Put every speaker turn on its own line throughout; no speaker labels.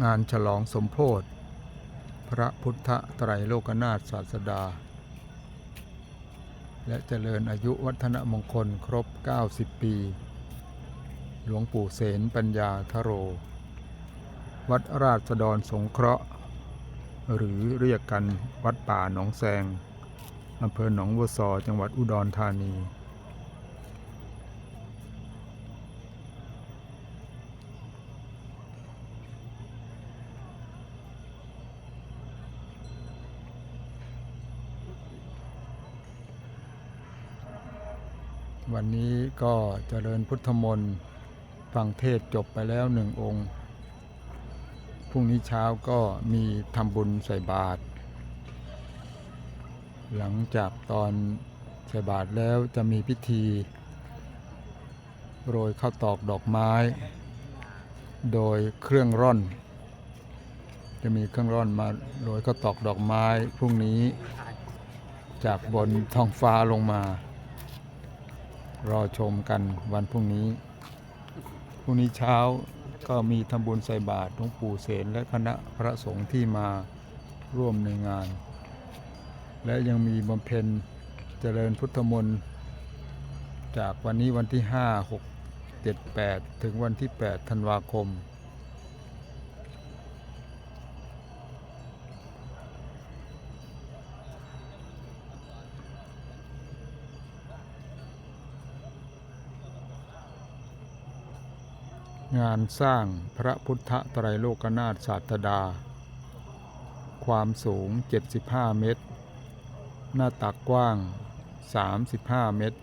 งานฉลองสมโพธิพระพุทธไตรโลกนาถศาสดา และเจริญอายุวัฒนมงคลครบ 90 ปี หลวงปู่เสนปัญญาทโร วัดราชดรสงเคราะห์ หรือเรียกกันวัดป่าหนองแซงอำเภอหนองวัวซอจังหวัดอุดรธานี วันนี้ก็เจริญพุทธมนต์ฟังเทศจบไปแล้วหนึ่งองค์ พรุ่งนี้เช้าก็มีทำบุญใส่บาตร หลังจากตอนใส่บาตรแล้วจะมีพิธี โรยข้าวตอกดอกไม้ โดยเครื่องร่อน จะมีเครื่องร่อนมาโรยข้าวตอกดอกไม้พรุ่งนี้จากบนท้องฟ้าลงมา รอชมกันวันพรุ่งนี้ พรุ่งนี้เช้าก็มีทำบุญใส่บาตรหลวงปู่เสนและคณะพระสงฆ์ที่มาร่วมในงาน และยังมีบำเพ็ญเจริญพุทธมนต์จากวันนี้วันที่ 5 6 7 8 ถึงวันที่ 8 ธันวาคม งานสร้างพระพุทธไตรโลกนาถศาสดา ความสูง 75 เมตร หน้าตักกว้าง 35 เมตร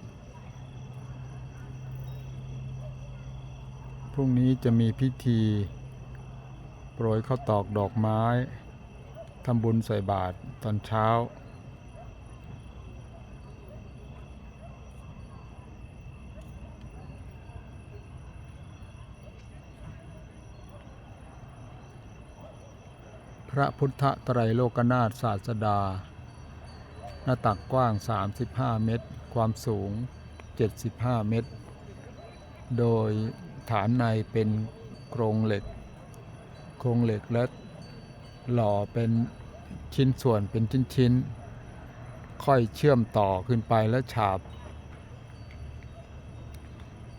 พรุ่งนี้จะมีพิธี โปรยข้าวตอกดอกไม้ ทำบุญใส่บาตรตอนเช้า พระพุทธไตรโลกนาถศาสดา หน้าตักกว้าง 35 เมตร ความสูง 75 เมตร โดยฐานในเป็นโครงเหล็ก โครงเหล็กและหล่อเป็นชิ้นส่วนเป็นชิ้นๆ ค่อยเชื่อมต่อขึ้นไปและฉาบ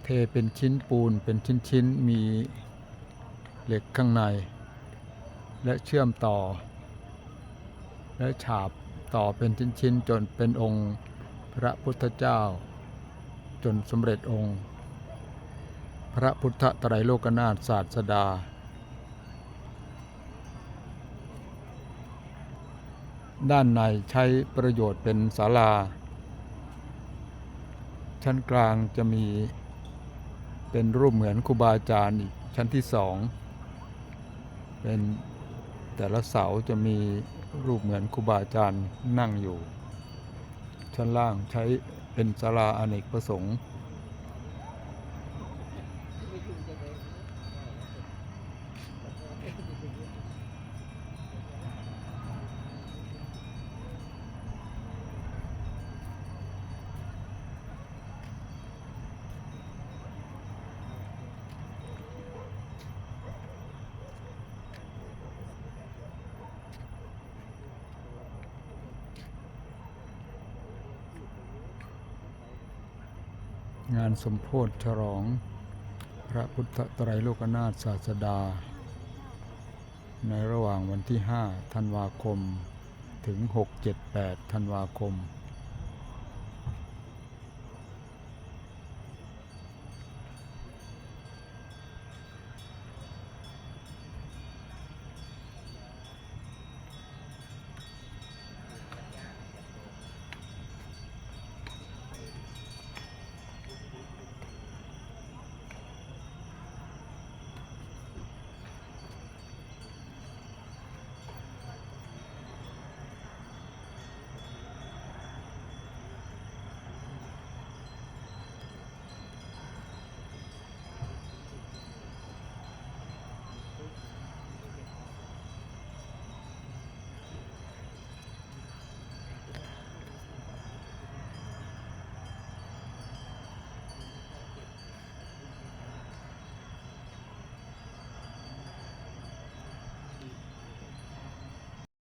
เทเป็นชิ้นปูนเป็นชิ้นๆ มีเหล็กข้างใน และเชื่อมต่อ และฉาบต่อเป็นชิ้นๆจนเป็นองค์พระพุทธเจ้า จนสำเร็จองค์ พระพุทธไตรโลกนาถศาสดา ด้านในใช้ประโยชน์เป็นศาลา ชั้นกลางจะมีเป็นรูปเหมือนครูบาอาจารย์อีกชั้นที่สองเป็น แต่ละเสาจะมีรูปเหมือนครูบาอาจารย์นั่งอยู่ ชั้นล่างใช้เป็นศาลาอเนกประสงค์ งานสมโพธิฉลอง พระพุทธไตรโลกนาถศาสดา ในระหว่างวันที่ 5 ธันวาคม ถึง 6 7 8 ธันวาคม